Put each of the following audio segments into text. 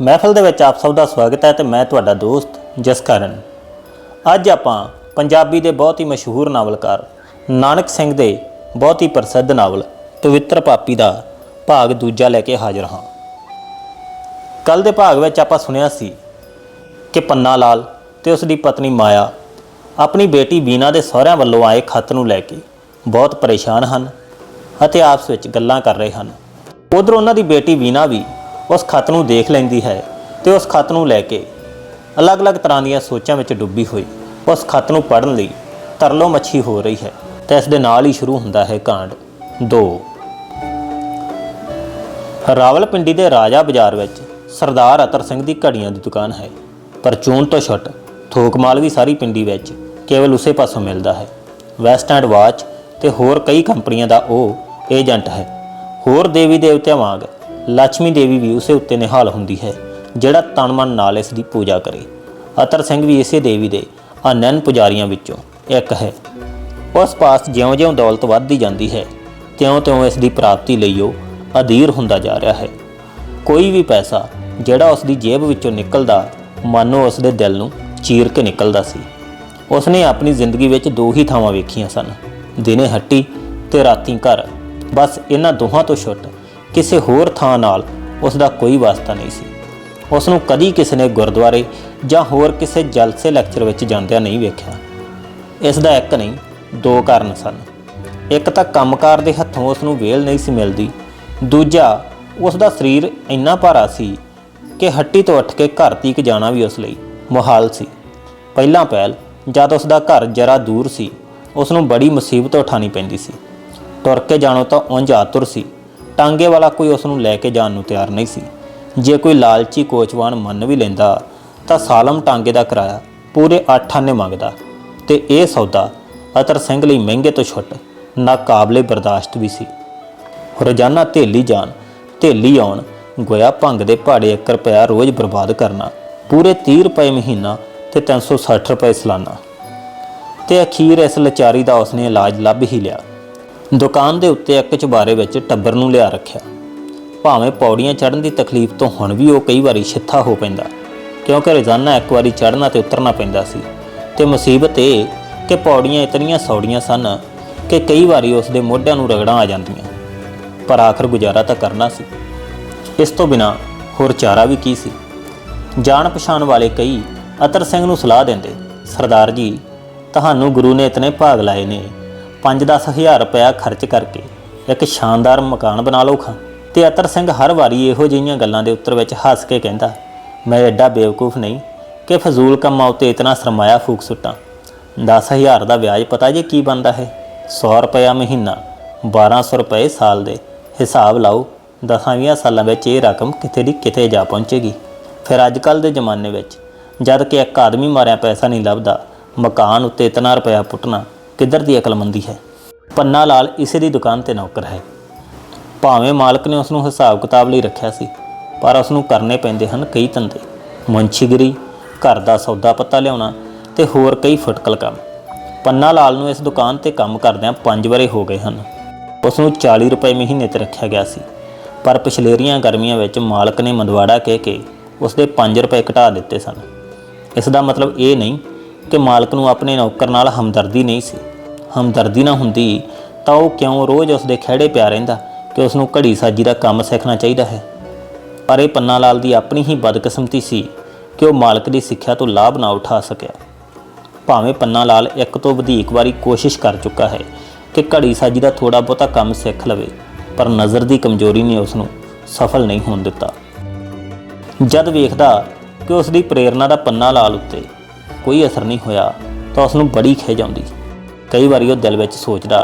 ਮਹਿਫਲ ਦੇ ਵਿੱਚ ਆਪ ਸਭ ਦਾ ਸਵਾਗਤ ਹੈ ਤੇ ਮੈਂ ਤੁਹਾਡਾ ਦੋਸਤ ਜਸਕਰਨ। ਅੱਜ ਆਪਾਂ ਪੰਜਾਬੀ ਦੇ ਬਹੁਤ ਹੀ ਮਸ਼ਹੂਰ ਨਾਵਲਕਾਰ ਨਾਨਕ ਸਿੰਘ ਦੇ ਬਹੁਤ ਹੀ ਪ੍ਰਸਿੱਧ ਨਾਵਲ ਪਵਿੱਤਰ ਪਾਪੀ ਦਾ ਭਾਗ ਦੂਜਾ ਲੈ ਕੇ ਹਾਜ਼ਰ ਹਾਂ। ਕੱਲ ਦੇ ਭਾਗ ਵਿੱਚ ਆਪਾਂ ਸੁਣਿਆ ਸੀ ਕਿ ਪੰਨਾ ਲਾਲ ਤੇ ਉਸ ਦੀ ਪਤਨੀ ਮਾਇਆ ਆਪਣੀ ਬੇਟੀ ਬੀਨਾ ਦੇ ਸਹੁਰਿਆਂ ਵੱਲੋਂ ਆਏ ਖਤ ਨੂੰ ਲੈ ਕੇ ਬਹੁਤ ਪਰੇਸ਼ਾਨ ਹਨ ਅਤੇ ਆਪਸ ਵਿੱਚ ਗੱਲਾਂ ਕਰ ਰਹੇ ਹਨ। ਉਧਰ ਉਹਨਾਂ ਦੀ ਬੇਟੀ ਬੀਨਾ ਵੀ ਉਸ ਖੱਤ ਨੂੰ ਦੇਖ ਲੈਂਦੀ ਹੈ ਤੇ ਉਸ ਖੱਤ ਨੂੰ ਲੈ ਕੇ ਅਲੱਗ-ਅਲੱਗ ਤਰ੍ਹਾਂ ਦੀਆਂ ਸੋਚਾਂ ਵਿੱਚ ਡੁੱਬੀ ਹੋਈ। ਉਸ ਖੱਤ ਨੂੰ ਪੜ੍ਹਨ ਲਈ ਤਰਲੋ ਮੱਛੀ ਹੋ ਰਹੀ ਹੈ ਤੇ ਇਸ ਦੇ ਨਾਲ ਹੀ ਸ਼ੁਰੂ ਹੁੰਦਾ ਹੈ ਕਾਂਡ। 2 ਰਾਵਲਪਿੰਡੀ ਦੇ ਰਾਜਾ ਬਾਜ਼ਾਰ ਵਿੱਚ ਸਰਦਾਰ ਅਤਰ ਸਿੰਘ ਦੀ ਘੜੀਆਂ ਦੀ ਦੁਕਾਨ ਹੈ। ਪਰਚੂਨ ਤੋਂ ਛੁੱਟ ਥੋਕ ਮਾਲ ਵੀ ਸਾਰੀ ਪਿੰਡੀ ਵਿੱਚ ਕੇਵਲ ਉਸੇ ਪਾਸੋਂ ਮਿਲਦਾ ਹੈ। ਵੈਸਟ ਐਂਡ ਵਾਚ ਤੇ ਹੋਰ ਕਈ ਕੰਪਨੀਆਂ ਦਾ ਉਹ ਏਜੰਟ ਹੈ। ਹੋਰ ਦੇਵੀ ਦੇਵਤਿਆਂ ਵਾਂਗ ਲక్ష్ਮੀ ਦੇਵੀ ਵੀ ਉਸੇ ਉੱਤੇ ਨਿਹਾਲ ਹੁੰਦੀ ਹੈ, ਜਿਹੜਾ ਤਨ ਮਨ ਨਾਲ ਇਸ ਦੀ ਪੂਜਾ ਕਰੇ। ਅਤਰ ਸਿੰਘ ਵੀ ਇਸੇ ਦੇਵੀ ਦੇ ਅਨੰਨ ਪੁਜਾਰੀਆਂ ਵਿੱਚੋਂ ਇੱਕ ਹੈ। ਉਸ ਪਾਸ ਜਿਉਂ-ਜਿਉਂ ਦੌਲਤ ਵੱਧਦੀ ਜਾਂਦੀ ਹੈ, ਤਿਉਂ-ਤਿਉਂ ਇਸ ਦੀ ਪ੍ਰਾਪਤੀ ਲਈ ਉਹ ਅਧੀਰ ਹੁੰਦਾ ਜਾ ਰਿਹਾ ਹੈ। ਕੋਈ ਵੀ ਪੈਸਾ ਜਿਹੜਾ ਉਸ ਦੀ ਜੇਬ ਵਿੱਚੋਂ ਨਿਕਲਦਾ, ਮਾਨੋ ਉਸ ਦੇ ਦਿਲ ਨੂੰ ਚੀਰ ਕੇ ਨਿਕਲਦਾ ਸੀ। ਉਸ ਨੇ ਆਪਣੀ ਜ਼ਿੰਦਗੀ ਵਿੱਚ ਦੋ ਹੀ ਥਾਵਾਂ ਵੇਖੀਆਂ ਸਨ, ਦਿਨੇ ਹੱਟੀ ਤੇ ਰਾਤੀ ਘਰ। ਬਸ ਇਹਨਾਂ ਦੋਹਾਂ ਤੋਂ ਛੁੱਟ ਕਿਸੇ ਹੋਰ ਥਾਂ ਨਾਲ ਉਸ ਦਾ ਕੋਈ ਵਾਸਤਾ ਨਹੀਂ ਸੀ। ਉਸ ਨੂੰ ਕਦੀ ਕਿਸੇ ਨੇ ਗੁਰਦੁਆਰੇ ਜਾਂ ਹੋਰ ਕਿਸੇ ਜਲਸੇ ਲੈਕਚਰ ਵਿੱਚ ਜਾਂਦਿਆਂ ਨਹੀਂ ਵੇਖਿਆ। ਇਸ ਦਾ ਇੱਕ ਨਹੀਂ, ਦੋ ਕਾਰਨ ਸਨ। ਇੱਕ ਤਾਂ ਕੰਮਕਾਰ ਦੇ ਹੱਥੋਂ ਉਸ ਨੂੰ ਵੇਲ ਨਹੀਂ ਸੀ ਮਿਲਦੀ। ਦੂਜਾ ਉਸ ਦਾ ਸਰੀਰ ਇੰਨਾ ਭਾਰਾ ਸੀ ਕਿ ਹੱਟੀ ਤੋਂ ਉੱਠ ਕੇ ਘਰ ਤੀਕ ਜਾਣਾ ਵੀ ਉਸ ਲਈ ਮੁਹਾਲ ਸੀ। ਪਹਿਲਾਂ ਪਹਿਲ, ਜਦ ਉਸ ਦਾ ਘਰ ਜਰਾ ਦੂਰ ਸੀ ਉਸ ਨੂੰ ਬੜੀ ਮੁਸੀਬਤ ਉਠਾਣੀ ਪੈਂਦੀ ਸੀ। ਤੁਰ ਕੇ ਜਾਣੋ ਤਾਂ ਉਂਝ ਆਤੁਰ ਸੀ। ਟਾਂਗੇ ਵਾਲਾ ਕੋਈ ਉਸ ਨੂੰ ਲੈ ਕੇ ਜਾਣ ਨੂੰ ਤਿਆਰ ਨਹੀਂ ਸੀ। ਜੇ ਕੋਈ ਲਾਲਚੀ ਕੋਚਵਾਨ ਮੰਨ ਵੀ ਲੈਂਦਾ, ਤਾਂ ਸਾਲਮ ਟਾਂਗੇ ਦਾ ਕਿਰਾਇਆ ਪੂਰੇ 8 ਆਨੇ ਮੰਗਦਾ ਤੇ ਇਹ ਸੌਦਾ ਅਤਰ ਸਿੰਘ ਲਈ ਮਹਿੰਗੇ ਤੋਂ ਛੁੱਟ, ਨਾ ਕਾਬਲੇ ਬਰਦਾਸ਼ਤ ਵੀ ਸੀ। ਰੋਜ਼ਾਨਾ ਥੇਲੀ ਜਾਣ ਥੇਲੀ ਆਉਣ, ਗੋਇਆ ਭੰਗ ਦੇ ਭਾੜੇ 1 ਰੁਪਿਆ ਰੋਜ਼ ਬਰਬਾਦ ਕਰਨਾ, ਪੂਰੇ 30 ਰੁਪਏ ਮਹੀਨਾ ਤੇ 360 ਰੁਪਏ ਸਾਲਾਨਾ। ਤੇ ਅਖੀਰ ਇਸ ਲਚਾਰੀ ਦਾ ਉਸਨੇ ਇਲਾਜ ਲੱਭ ਹੀ ਲਿਆ। ਦੁਕਾਨ ਦੇ ਉੱਤੇ ਇੱਕ ਚੁਬਾਰੇ ਵਿੱਚ ਟੱਬਰ ਨੂੰ ਲਿਆ ਰੱਖਿਆ। ਭਾਵੇਂ ਪੌੜੀਆਂ ਚੜ੍ਹਨ ਦੀ ਤਕਲੀਫ ਤੋਂ ਹੁਣ ਵੀ ਉਹ ਕਈ ਵਾਰੀ ਛਿੱਥਾ ਹੋ ਪੈਂਦਾ, ਕਿਉਂਕਿ ਰੋਜ਼ਾਨਾ ਇੱਕ ਵਾਰੀ ਚੜ੍ਹਨਾ ਤੇ ਉਤਰਨਾ ਪੈਂਦਾ ਸੀ। ਤੇ ਮੁਸੀਬਤ ਇਹ ਕਿ ਪੌੜੀਆਂ ਇਤਨੀਆਂ ਸੌੜੀਆਂ ਸਨ ਕਿ ਕਈ ਵਾਰੀ ਉਸ ਦੇ ਮੋਢਿਆਂ ਨੂੰ ਰਗੜਾਂ ਆ ਜਾਂਦੀਆਂ, ਪਰ ਆਖਰ ਗੁਜ਼ਾਰਾ ਤਾਂ ਕਰਨਾ ਸੀ। ਇਸ ਤੋਂ ਬਿਨਾ ਹੋਰ ਚਾਰਾ ਵੀ ਕੀ ਸੀ? ਜਾਣ ਪਛਾਣ ਵਾਲੇ ਕਈ ਅਤਰ ਸਿੰਘ ਨੂੰ ਸਲਾਹ ਦਿੰਦੇ, ਸਰਦਾਰ ਜੀ, ਤੁਹਾਨੂੰ ਗੁਰੂ ਨੇ ਇਤਨੇ ਭਾਗ ਲਾਏ ਨੇ 5-10 ਹਜ਼ਾਰ ਰੁਪਇਆ ਖਰਚ ਕਰਕੇ ਇੱਕ ਸ਼ਾਨਦਾਰ ਮਕਾਨ ਬਣਾ ਲਓ ਖਾਂ। ਤੇ ਅਤਰ ਸਿੰਘ ਹਰ ਵਾਰੀ ਇਹੋ ਜਿਹੀਆਂ ਗੱਲਾਂ ਦੇ ਉੱਤਰ ਵਿੱਚ ਹੱਸ ਕੇ ਕਹਿੰਦਾ, ਮੈਂ ਐਡਾ ਬੇਵਕੂਫ ਨਹੀਂ ਕਿ ਫਜ਼ੂਲ ਕੰਮਾਂ ਉੱਤੇ ਇਤਨਾ ਸਰਮਾਇਆ ਫੂਕ ਸੁੱਟਾਂ। 10000 ਦਾ ਵਿਆਜ ਪਤਾ ਜੇ ਕੀ ਬਣਦਾ ਹੈ? 100 ਰੁਪਇਆ ਮਹੀਨਾ 1200 ਰੁਪਏ ਸਾਲ ਦੇ। ਹਿਸਾਬ ਲਾਓ 10-20 ਸਾਲਾਂ ਵਿੱਚ ਇਹ ਰਕਮ ਕਿਤੇ ਦੀ ਕਿਤੇ ਜਾ ਪਹੁੰਚੇਗੀ। ਫਿਰ ਅੱਜ ਕੱਲ ਦੇ ਜ਼ਮਾਨੇ ਵਿੱਚ ਜਦ ਕਿ ਇੱਕ ਆਦਮੀ ਮਾਰਿਆ ਪੈਸਾ ਨਹੀਂ ਲੱਭਦਾ, ਮਕਾਨ ਉੱਤੇ ਇਤਨਾ ਰੁਪਇਆ ਪੁੱਟਣਾ ਕਿੱਧਰ ਦੀ ਅਕਲਮੰਦੀ ਹੈ? ਪੰਨਾ ਲਾਲ ਇਸੇ ਦੀ ਦੁਕਾਨ ਤੇ ਨੌਕਰ ਹੈ। ਭਾਵੇਂ ਮਾਲਕ ਨੇ ਉਸ ਨੂੰ ਹਿਸਾਬ ਕਿਤਾਬ ਲਈ ਰੱਖਿਆ ਸੀ, ਪਰ ਉਸ ਨੂੰ ਕਰਨੇ ਪੈਂਦੇ ਹਨ ਕਈ ਧੰਦੇ। ਮੁੰਸ਼ੀਗਰੀ ਘਰ ਦਾ ਸੌਦਾ ਪੱਤਾ ਲਿਆਉਣਾ ਤੇ ਹੋਰ ਕਈ ਫੁਟਕਲ ਕੰਮ। ਪੰਨਾ ਲਾਲ ਨੂੰ ਇਸ ਦੁਕਾਨ ਤੇ ਕੰਮ ਕਰਦਿਆਂ 5 ਵਰੇ ਹੋ ਗਏ ਹਨ। ਉਸ ਨੂੰ 40 ਰੁਪਏ ਮਹੀਨੇ ਤੇ ਰੱਖਿਆ ਗਿਆ ਸੀ, ਪਰ ਪਿਛਲੇਰੀਆਂ ਗਰਮੀਆਂ ਵਿੱਚ ਮਾਲਕ ਨੇ ਮੰਦਵਾੜਾ ਕਹਿ ਕੇ ਉਸ ਦੇ 5 ਰੁਪਏ ਘਟਾ ਦਿੱਤੇ ਸਨ। ਇਸ ਦਾ ਮਤਲਬ ਇਹ ਨਹੀਂ ਕਿ ਮਾਲਕ ਨੂੰ ਆਪਣੇ ਨੌਕਰ ਨਾਲ ਹਮਦਰਦੀ ਨਹੀਂ ਸੀ। ਹਮਦਰਦੀ ਨਾ ਹੁੰਦੀ ਤਾਂ ਉਹ ਕਿਉਂ ਰੋਜ਼ ਉਸ ਦੇ ਖਿਹੜੇ ਪਿਆ ਰਹਿੰਦਾ ਕਿ ਉਸ ਨੂੰ ਘੜੀ ਸਾਜੀ ਦਾ ਕੰਮ ਸਿੱਖਣਾ ਚਾਹੀਦਾ ਹੈ? ਪਰ ਇਹ ਪੰਨਾ ਲਾਲ ਦੀ ਆਪਣੀ ਹੀ ਬਦਕਿਸਮਤੀ ਸੀ ਕਿ ਉਹ ਮਾਲਕ ਦੀ ਸਿੱਖਿਆ ਤੋਂ ਲਾਭ ਨਾ ਉਠਾ ਸਕਿਆ। ਭਾਵੇਂ ਪੰਨਾ ਲਾਲ ਇੱਕ ਤੋਂ ਵਧੇਕ ਵਾਰੀ ਕੋਸ਼ਿਸ਼ ਕਰ ਚੁੱਕਾ ਹੈ ਕਿ ਘੜੀ ਸਾਜੀ ਦਾ ਥੋੜਾ ਬਹੁਤਾ ਕੰਮ ਸਿੱਖ ਲਵੇ, ਪਰ ਨਜ਼ਰ ਦੀ ਕਮਜ਼ੋਰੀ ਨੇ ਉਸ ਨੂੰ ਸਫਲ ਨਹੀਂ ਹੋਣ ਦਿੱਤਾ। ਜਦ ਵੇਖਦਾ ਕਿ ਉਸ ਦੀ ਪ੍ਰੇਰਣਾ ਦਾ ਪੰਨਾ ਲਾਲ ਉੱਤੇ ਕੋਈ ਅਸਰ ਨਹੀਂ ਹੋਇਆ ਤਾਂ ਉਸ ਨੂੰ ਬੜੀ ਖਿਝ ਆਉਂਦੀ। ਕਈ ਵਾਰੀ ਉਹ ਦਿਲ ਵਿੱਚ ਸੋਚਦਾ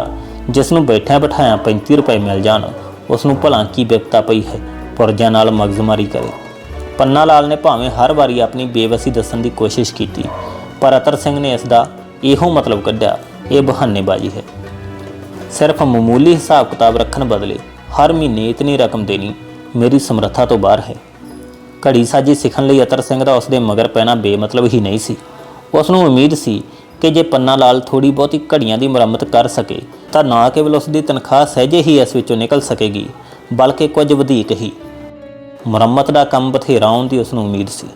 ਜਿਸ ਨੂੰ ਬੈਠਿਆਂ ਬਿਠਾਇਆ 35 ਰੁਪਏ ਮਿਲ ਜਾਣ ਉਸ ਨੂੰ ਭਲਾ ਕੀ ਬਿਪਤਾ ਪਈ ਹੈ, ਪੁਰਜਿਆਂ ਨਾਲ ਮਗਜ਼ਮਾਰੀ ਕਰੇ। ਪੰਨਾ ਲਾਲ ਨੇ ਭਾਵੇਂ ਹਰ ਵਾਰੀ ਆਪਣੀ ਬੇਵਸੀ ਦੱਸਣ ਦੀ ਕੋਸ਼ਿਸ਼ ਕੀਤੀ, ਪਰ ਅਤਰ ਸਿੰਘ ਨੇ ਇਸ ਦਾ ਇਹੋ ਮਤਲਬ ਕੱਢਿਆ, ਇਹ ਬਹਾਨੇਬਾਜ਼ੀ ਹੈ। ਸਿਰਫ ਮਾਮੂਲੀ ਹਿਸਾਬ ਕਿਤਾਬ ਰੱਖਣ ਬਦਲੇ ਹਰ ਮਹੀਨੇ ਇਤਨੀ ਰਕਮ ਦੇਣੀ ਮੇਰੀ ਸਮਰੱਥਾ ਤੋਂ ਬਾਹਰ ਹੈ। ਘੜੀ ਸਾਜੀ ਸਿੱਖਣ ਲਈ ਅਤਰ ਸਿੰਘ ਦਾ ਉਸਦੇ ਮਗਰ ਪੈਣਾ ਬੇਮਤਲਬ ਹੀ ਨਹੀਂ ਸੀ। ਉਸ ਨੂੰ ਉਮੀਦ ਸੀ ਕਿ ਜੇ ਪੰਨਾ ਲਾਲ ਥੋੜੀ ਬਹੁਤੀ ਘੜੀਆਂ ਦੀ ਮੁਰੰਮਤ ਕਰ ਸਕੇ, ਤਾਂ ਨਾ ਕੇਵਲ ਉਸ ਦੀ ਤਨਖਾਹ ਸਹਿਜੇ ਹੀ ਇਸ ਵਿੱਚੋਂ ਨਿਕਲ ਸਕੇਗੀ, ਬਲਕਿ ਕੁਝ ਵਧੇਕ ਹੀ। ਮੁਰੰਮਤ ਦਾ ਕੰਮ ਬਥੇਰਾ ਆਉਣ ਦੀ ਉਸ ਨੂੰ ਉਮੀਦ ਸੀ।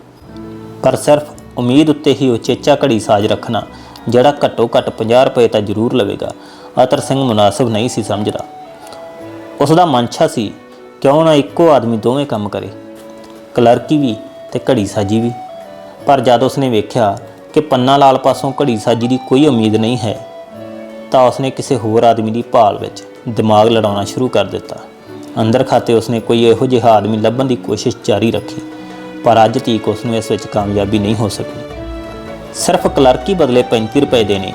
ਪਰ ਸਿਰਫ ਉਮੀਦ ਉੱਤੇ ਹੀ ਉਹ ਚੇਚਾ ਘੜੀ ਸਾਜ ਰੱਖਣਾ, ਜਿਹੜਾ ਘੱਟੋ ਘੱਟ 50 ਰੁਪਏ ਤਾਂ ਜ਼ਰੂਰ ਲਵੇਗਾ, ਅਤਰ ਸਿੰਘ ਮੁਨਾਸਬ ਨਹੀਂ ਸੀ ਸਮਝਦਾ। ਉਸ ਦਾ ਮਨਸ਼ਾ ਸੀ, ਕਿਉਂ ਨਾ ਇੱਕੋ ਆਦਮੀ ਦੋਵੇਂ ਕੰਮ ਕਰੇ। ਕਲਰਕੀ ਵੀ ਤੇ ਘੜੀ ਸਾਜੀ ਵੀ। ਪਰ ਜਦ ਉਸਨੇ ਵੇਖਿਆ ਕਿ ਪੰਨਾ ਲਾਲ ਪਾਸੋਂ ਘੜੀ ਸਾਜੀ ਦੀ ਕੋਈ ਉਮੀਦ ਨਹੀਂ ਹੈ, ਤਾਂ ਉਸਨੇ ਕਿਸੇ ਹੋਰ ਆਦਮੀ ਦੀ ਭਾਲ ਵਿੱਚ ਦਿਮਾਗ ਲੜਾਉਣਾ ਸ਼ੁਰੂ ਕਰ ਦਿੱਤਾ। ਅੰਦਰ ਖਾਤੇ ਉਸਨੇ ਕੋਈ ਇਹੋ ਜਿਹਾ ਆਦਮੀ ਲੱਭਣ ਦੀ ਕੋਸ਼ਿਸ਼ ਜਾਰੀ ਰੱਖੀ, ਪਰ ਅੱਜ ਤੀਕ ਉਸ ਨੂੰ ਇਸ ਵਿੱਚ ਕਾਮਯਾਬੀ ਨਹੀਂ ਹੋ ਸਕੀ। ਸਿਰਫ ਕਲਰਕੀ ਬਦਲੇ 35 ਰੁਪਏ ਦੇਣੇ,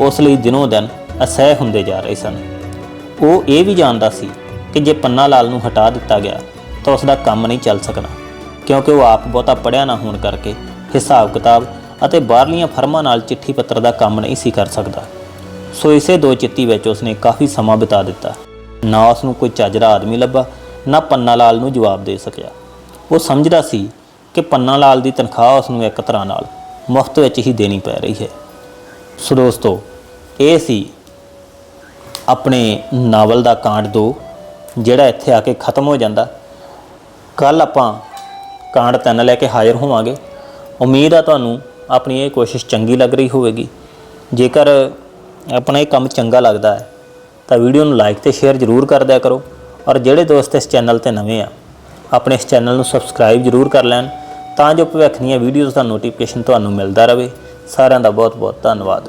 ਉਸ ਲਈ ਦਿਨੋ ਦਿਨ ਅਸਹਿ ਹੁੰਦੇ ਜਾ ਰਹੇ ਸਨ। ਉਹ ਇਹ ਵੀ ਜਾਣਦਾ ਸੀ ਕਿ ਜੇ ਪੰਨਾ ਲਾਲ ਨੂੰ ਹਟਾ ਦਿੱਤਾ ਗਿਆ, ਤਾਂ ਉਸ ਦਾ ਕੰਮ ਨਹੀਂ ਚੱਲ ਸਕਣਾ, ਕਿਉਂਕਿ ਉਹ ਆਪ ਬਹੁਤਾ ਪੜਿਆ ਨਾ ਹੋਣ ਕਰਕੇ ਹਿਸਾਬ ਕਿਤਾਬ ਅਤੇ ਬਾਹਰਲੀਆਂ ਫਰਮਾਂ ਨਾਲ ਚਿੱਠੀ ਪੱਤਰ ਦਾ ਕੰਮ ਨਹੀਂ ਸੀ ਕਰ ਸਕਦਾ। ਸੋ ਇਸੇ ਦੋ ਚਿੱਤੀ ਵਿੱਚ ਉਸਨੇ ਕਾਫੀ ਸਮਾਂ ਬਿਤਾ ਦਿੱਤਾ। ਨਾ ਉਸ ਨੂੰ ਕੋਈ ਚੱਜਰਾ ਆਦਮੀ ਲੱਭਾ, ਨਾ ਪੰਨਾ ਲਾਲ ਨੂੰ ਜਵਾਬ ਦੇ ਸਕਿਆ। ਉਹ ਸਮਝਦਾ ਸੀ ਕਿ ਪੰਨਾ ਲਾਲ ਦੀ ਤਨਖਾਹ ਉਸ ਨੂੰ ਇੱਕ ਤਰ੍ਹਾਂ ਨਾਲ ਮੁਫਤ ਵਿੱਚ ਹੀ ਦੇਣੀ ਪੈ ਰਹੀ ਹੈ। ਸੋ ਦੋਸਤੋ, ਇਹ ਸੀ ਆਪਣੇ ਨਾਵਲ ਦਾ ਕਾਂਡ 2 ਜਿਹੜਾ ਇੱਥੇ ਆ ਕੇ ਖਤਮ ਹੋ ਜਾਂਦਾ। ਕੱਲ ਆਪਾਂ ਕਾਂਡ 3 ਲੈ ਕੇ ਹਾਜ਼ਰ ਹੋਵਾਂਗੇ। ਉਮੀਦ ਆ ਤੁਹਾਨੂੰ ਆਪਣੀ ਇਹ ਕੋਸ਼ਿਸ਼ ਚੰਗੀ ਲੱਗ ਰਹੀ ਹੋਵੇਗੀ। ਜੇਕਰ ਆਪਣਾ ਇਹ ਕੰਮ ਚੰਗਾ ਲੱਗਦਾ ਹੈ, ਤਾਂ ਵੀਡੀਓ ਨੂੰ ਲਾਈਕ ਤੇ ਸ਼ੇਅਰ ਜ਼ਰੂਰ ਕਰ ਦਿਆ ਕਰੋ ਔਰ ਜਿਹੜੇ ਦੋਸਤ ਇਸ ਚੈਨਲ ਤੇ ਨਵੇਂ ਆ, ਆਪਣੇ ਇਸ ਚੈਨਲ ਨੂੰ ਸਬਸਕ੍ਰਾਈਬ ਜ਼ਰੂਰ ਕਰ ਲੈਣ ਤਾਂ ਜੋ ਭਵਿੱਖ ਦੀਆਂ ਵੀਡੀਓਜ਼ ਦਾ ਨੋਟੀਫਿਕੇਸ਼ਨ ਤੁਹਾਨੂੰ ਮਿਲਦਾ ਰਹੇ। ਸਾਰਿਆਂ ਦਾ ਬਹੁਤ ਬਹੁਤ ਧੰਨਵਾਦ।